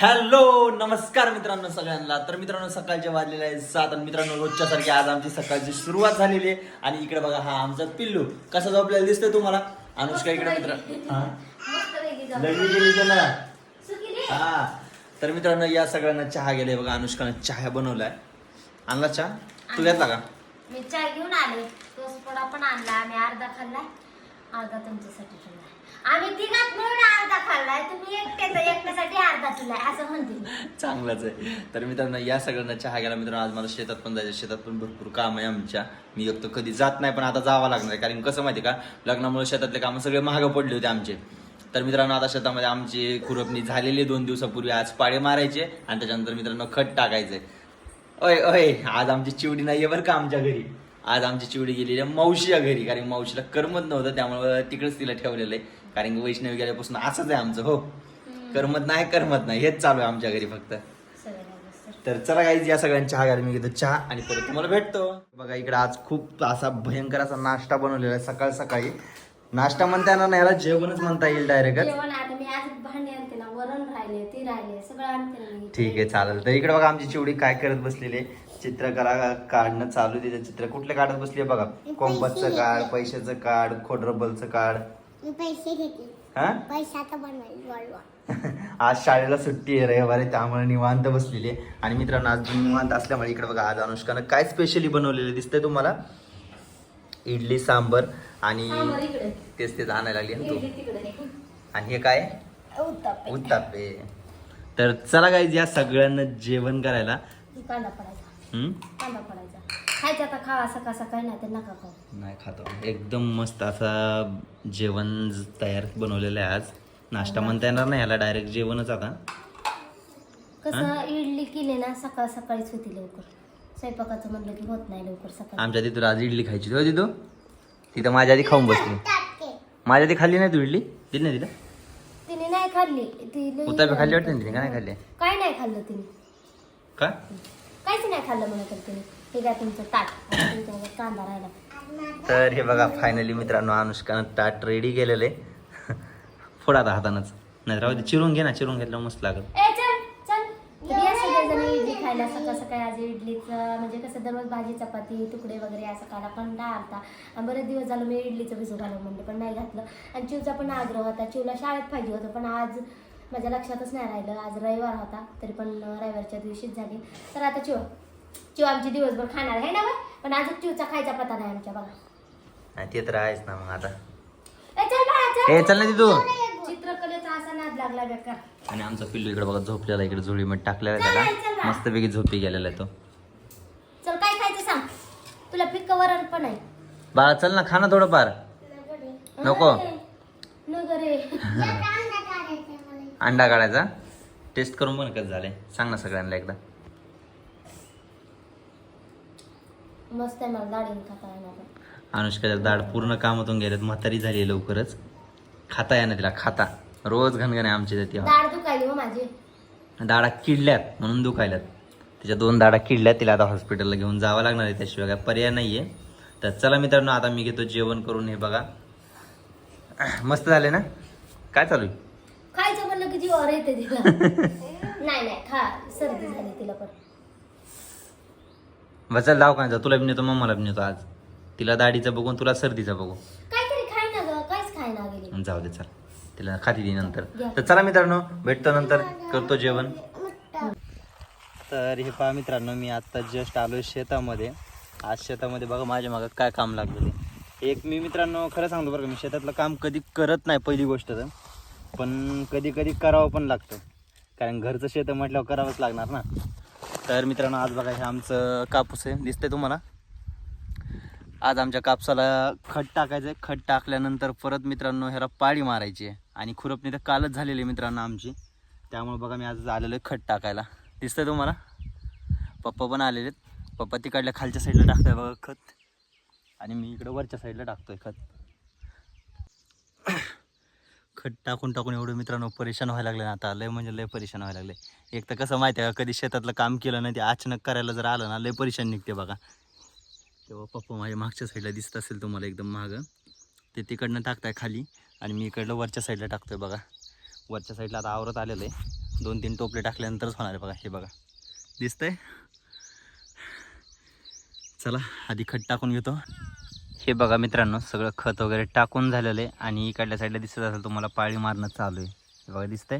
Hello नमस्कार मित्रांनो सगळ्यांना. तर मित्रांनो सकाळचे वाजलेले आहे सात आणि मित्रांनो रोजच्या सारखी आज आमची सकाळची सुरुवात झालेली आहे. आणि इकडे बघा हा आमचा पिल्लू. कसा झोपलेला दिसतोय तुम्हाला? अनुष्का इकडे मित्र हा? तर मित्रांनो या सगळ्यांना चहा गेले बघा. अनुष्कानं चहा बनवलाय. आणला चहा? तू घेतला का? मी चहा घेऊन आले. तोच पण आणला आम्ही अर्धा खाल्लाय. अर्धा तुमच्यासाठी आम्ही तिघात मिळून अर्धा खाल्लाय तुम्ही एकट्याचा एकट्यासाठी अर्धा ठेवलाय असं म्हणते चांगलंच आहे. तर मित्रांनो या सगळ्यांना चहा घ्यायला मित्रांनो आज मला शेतात पण जायचं शेतात पण भरपूर काम आहे आमच्या. मी एक तर कधी जात नाही पण आता जावं लागणार आहे. कारण कसं माहिती का लग्नामुळे शेतातले कामं सगळे महाग पडले होते आमचे. तर मित्रांनो आता शेतामध्ये आमची खुरपणी झालेली आहे दोन दिवसापूर्वी. आज पाळे मारायचे आणि त्याच्यानंतर मित्रांनो खत टाकायचे. ओय ओय आज आमची चिवडी नाहीये बरं का आमच्या घरी. आज आमची चिवडी गेलेली आहे मावशीच्या घरी. कारण मावशीला करमत नव्हतं त्यामुळे तिकडेच तिला ठेवलेलं आहे. कारण की वैष्णवी गेल्यापासून असंच आहे आमचं हो. करमत नाही करमत नाही. हेच चालू आहे आमच्या घरी फक्त. सगळ्यांना. तर चला गाईज या सगळ्यांच्या चहा घ्यायला मी घेतो चहा आणि परत तुम्हाला भेटतो. बघा इकडे आज खूप असा भयंकर असा नाश्ता बनवलेला आहे सकाळ सकाळी. नाश्ता म्हणता येणार नाही याला जेवणच म्हणता येईल डायरेक्ट ठीक आहे चालेल. तर इकडे बघा आमची चिवडी काय करत बसलेली आहे. चित्रकला काढणं चालू तिचं चित्र कुठले काढत बसली बघा. कॉम्पसचं काढ पैशाचं काढ खोडरबलचं काढ. पैसे घेतले हा? पैशाचा बनवायला बोलवा आज शाळेला सुट्टी आहे रविवारी त्यामुळे निवांत बसलेली आहे. आणि मित्रांनो आज निवांत असल्यामुळे इकडे बघा आज अनुष्कानं काय स्पेशली बनवलेलं दिसतंय तुम्हाला? इडली सांबर आणि तेच तेच आणायला लागली तू. आणि हे काय? उत्तापे. उत्तापे. तर चला गाईज या सगळ्यांना जेवण करायला? कांदा पडायचा. खायचा तर खावा सकाळ सकाळी नाही तर नका खाऊ. नाही खातो एकदम मस्त असा जेवण ज- तयार बनवलेलं आहे आज. नाश्ता म्हणता येणार नाही याला डायरेक्ट जेवणच आता. कसं इडली केली ना सकाळ सकाळीच होती लवकर. स्वयंपाकाचं म्हणलं की होत नाही लवकर सकाळी. आमच्या तिथं आज इडली खायची हो तिथं तिथं माझ्या आधी खाऊन बसली. माझ्या आधी खाल्ली नाही तू इडली? दिली नाही तिला तिने नाही खाल्ली. ती लई- खाल्ली वाटते ना तिने का नाही खाल्ली? काय नाही खाल्लं तिने. का? काहीच नाही खाल्लं म्हणत तर तिने हे काय तुमचं ताट. तुमच्यामध्ये कांदा राहिला. तर हे बघा फायनली मित्रांनो अनुष्कानं ताट रेडी केलेलं. आहे फोड आता हातानंच. नाही राहू दे चिरून घे ना चिरून घेतलं मस्त लागत ए चल चल. तर या सगळेजण इडली खायला सकाळ सकाळी आज इडलीचं म्हणजे कसं दररोज भाजी चपाती तुकडे वगैरे असं खायला पण डाळ आलता आणि बरेच दिवस झालं मी इडलीचं भिजू घालून म्हणलं पण नाही घातलं. आणि चिवचा पण आग्रह होता. चिवला शाळेत पाहिजे होतं पण आज माझ्या लक्षातच नाही राहिलं. आज रविवार होता तरी पण रविवारच्या दिवशीच झाली. तर आता चिव. चिव आमची दिवसभर खाणार आहे ना? पण आज चिवचा खायचा पता नाही आमच्या बघा. ते तर आहेच ना मग आता. ए चल ना तिथू चित्रकलेचा असा नाद लागला बेकार आणि आमचा पिल्लू इकडे बघा झोपलेला इकडे झोळीमध्ये टाकलेला आहे त्याला. मस्तपैकी झोपी गेलेला आहे तो. चल काय खायचं सांग. तुला पिक्क वरण पण आहे. बाळा चल ना खा ना थोडंफार. नको. नको रे. अंडा काढायचा. टेस्ट करून पण कसं झालंय. सांग ना सगळ्यांना एकदा. मस्त आहे मला डाळिंब खाता येणार अनुष्काच्या दाढ पूर्ण कामातून गेल्यात म्हातारी झाली आहे लवकरच. खाता येणार तिला. खाता. रोज घनघन आहे आमच्या तिथे दाढ दुखायली हो माझी. दाढा किडल्यात म्हणून दुखायल्यात. तिच्या दोन दाढा किडल्यात. तिला आता हॉस्पिटलला घेऊन जावं लागणार आहे. त्याशिवाय काय पर्याय नाही आहे तर चला मित्रांनो आता मी घेतो जेवण करून. हे बघा. मस्त झाले ना? काय चालू आहे? खायचं जीवावर येते तिला. नाही नाही खा सर्दी झाली तिला पण. बस चल दवाखान्यात तुला बी नेतो मम्माला बी नेतो आज. तिला दाढीचं बघून तुला सर्दीचं बघू. काहीतरी खाय ना ग काहीच खाय ना गेली जाऊ दे चल. तिला खाती दे नंतर. तर चला मित्रांनो भेटतो नंतर. करतो जेवण. तर हे पहा मित्रांनो मी आत्ता जस्ट आलो शेतामध्ये. आज शेतामध्ये बघा माझ्या मागं काय काम लागलेले एक मी मित्रांनो खरं सांगतो बरं का मी शेतातलं काम कधी करत नाही पहिली गोष्ट तर. पण कधी कधी करावं पण लागतं. कारण घरचं शेत म्हटल्यावर करावंच लागणार ना. तर मित्रांनो आज बघा हे आमचं कापूस आहे. दिसतंय तुम्हाला? आज आमच्या कापसाला खत टाकायचं आहे खत टाकल्यानंतर परत मित्रांनो ह्याला पाळी मारायची आहे. आणि खुरपणी तर कालच झालेली आहे मित्रांनो आमची. त्यामुळे बघा मी आज आलेलो आहे खत टाकायला. दिसतंय तुम्हाला? पप्पा पण आलेले आहेत. पप्पा तिकडल्या खालच्या साईडला टाकतोय बघा खत. आणि मी इकडं वरच्या साईडला टाकतोय खत. खत टाकून टाकून एवढं मित्रांनो परेशान व्हायला लागले ना आता. लय म्हणजे लय परेशान व्हायला लागले. एक तर कसं माहिती आहे का कधी शेतातलं काम केलं नाही ते अचानक करायला जर आलं ना लय परेशान निघते बघा. तेव्हा पप्पा माझ्या मागच्या साईडला दिसत असेल तुम्हाला एकदम मागं. ते तिकडनं टाकताय खाली आणि मी इकडलं वरच्या साईडला टाकतोय बघा. वरच्या साईडला आता आवरत आलेलं आहे. दोन तीन टोपले टाकल्यानंतरच होणार आहे बघा हे बघा. दिसतंय? चला आधी खत टाकून घेतो. हे बघा मित्रांनो सगळं खत वगैरे टाकून झालेलं आहे आणि इकडल्या साईडला दिसत असेल तुम्हाला पाळी मारणं चालू आहे. हे बघा दिसतंय?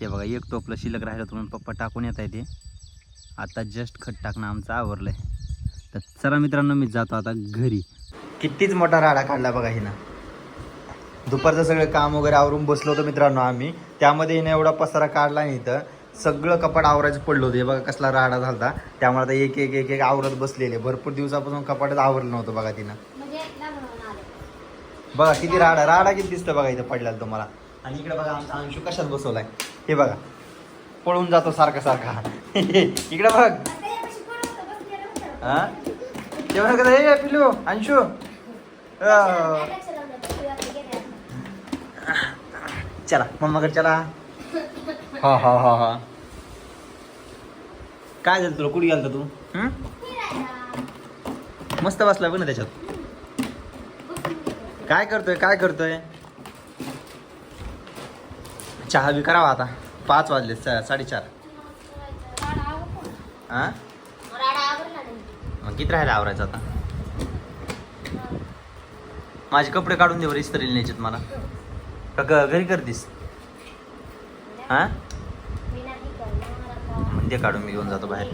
ते बघा एक टोपलं शिल्लक राहिलं तुम्ही पप्पा टाकून येत आहे ते आता जस्ट खत टाकणं आमचं आवरलं आहे तर चला मित्रांनो मी जातो आता घरी. कितीच मोठा राडा काढला बघा हिनं. दुपारचं सगळं काम वगैरे आवरून बसलो होतो मित्रांनो आम्ही. त्यामध्ये हिनं एवढा पसारा काढला नाही इथं सगळं कपाट आवरायचं पडलं होतं. हे बघा कसला राडा झाला त्यामुळे आता एक एक एक एक आवरत बसलेले भरपूर दिवसापासून कपाटच आवरलं नव्हतं बघा तिनं. म्हणजे बघा किती राडा राडा किती दिसतं बघा इथं पडलेला तुम्हाला. आणि इकडे बघा आमचा अंशू कशात बसवलाय. हे बघा. पळून जातो सारखा सारखा. इकडे बघ. हा? जेवण कसं हे पिलू अंशू. चला मम्माकडे चला. हा हा हा हा. काय झालं तुला? कुठे गेलता तू? मस्त बसला बघ ना त्याच्यात. काय करतोय काय करतोय? चहा बी करावा आता. पाच वाजले सा- साडेचार. हा मग किती राहिला आवरायचं आता? माझे कपडे काढून दे बरं इस्त्रीला न्यायचेत मला. का घरी करतीस? हा म्हणजे काढून मी घेऊन जातो बाहेर.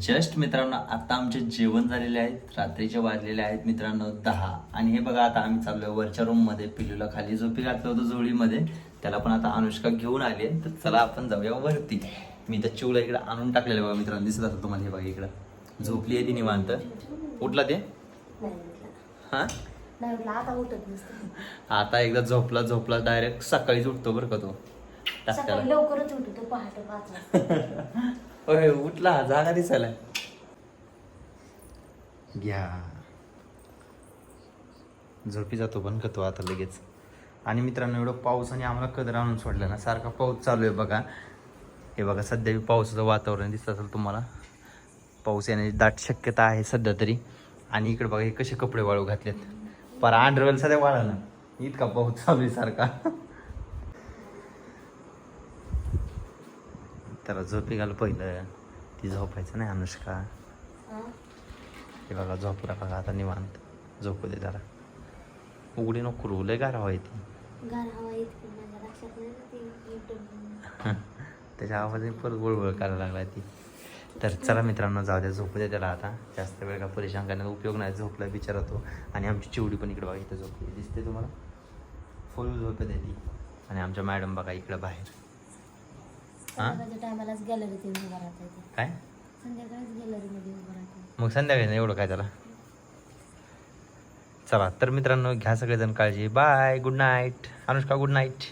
जस्ट मित्रांनो आता आमचे जेवण झालेले आहेत रात्रीचे वाजलेले आहेत मित्रांनो दहा. आणि हे बघा आता आम्ही चाललोय वरच्या रूममध्ये पिलूला खाली झोपी घातलं होतं जोळीमध्ये. त्याला पण आता अनुष्का घेऊन आली. तर चला आपण जाऊया वरती. मी त्या चिवला इकडे आणून टाकलेलं बघा मित्रांनो. दिसत असं तुम्हाला हे बघा इकडं. झोपली आहे ती निवांत. उठला ते? हा? आता एकदा झोपला झोपला डायरेक्ट सकाळीच उठतो बरं का तो. लवकरच उठतो पहाटे पाच वाजता. होय उठला जागा दिसायला. घ्या. झोपी जातो पण करतो आता लगेच. आणि मित्रांनो एवढं पाऊस आणि आम्हाला कदर आणून सोडलं ना सारखा पाऊस चालू आहे बघा. हे बघा सध्या बी पावसाचं वातावरण दिसत असेल तुम्हाला. पाऊस येण्याची दाट शक्यता आहे सध्या तरी. आणि इकडे बघा हे कसे कपडे वाळू घातलेत. पर अंडरवेल सध्या वाळा ना इतका पाऊस चालू आहे सारखा. त्याला झोपी घाल पहिलं. ती झोपायचं नाही अनुष्का. हा? बघा झोपला बघा आता निवांत. झोपू दे जरा. उघडी नको रू लय गारा हवा येत. त्याच्या आवाजाने परत गोळगोळ करायला लागला ती. तर चला मित्रांनो जाऊ द्या झोपू द्या त्याला आता. जास्त वेळ का परेशान करण्याचा उपयोग नाही झोपला बिचारा तो. आणि आमची चिवडी पण इकडे बघा इथं झोपली दिसते तुम्हाला. फुल झोपत आहे ती. आणि आमच्या मॅडम बघा इकडं बाहेर. हा? संध्याकाळच्या टायमालाच गॅलरीत उभं राहता येते काय? संध्याकाळीच गॅलरीमध्ये उभं राहता. मग संध्याकाळी नाही एवढं काय त्याला? चला तर मित्रांनो घ्या सगळेजण काळजी. Bye good night Anushka good night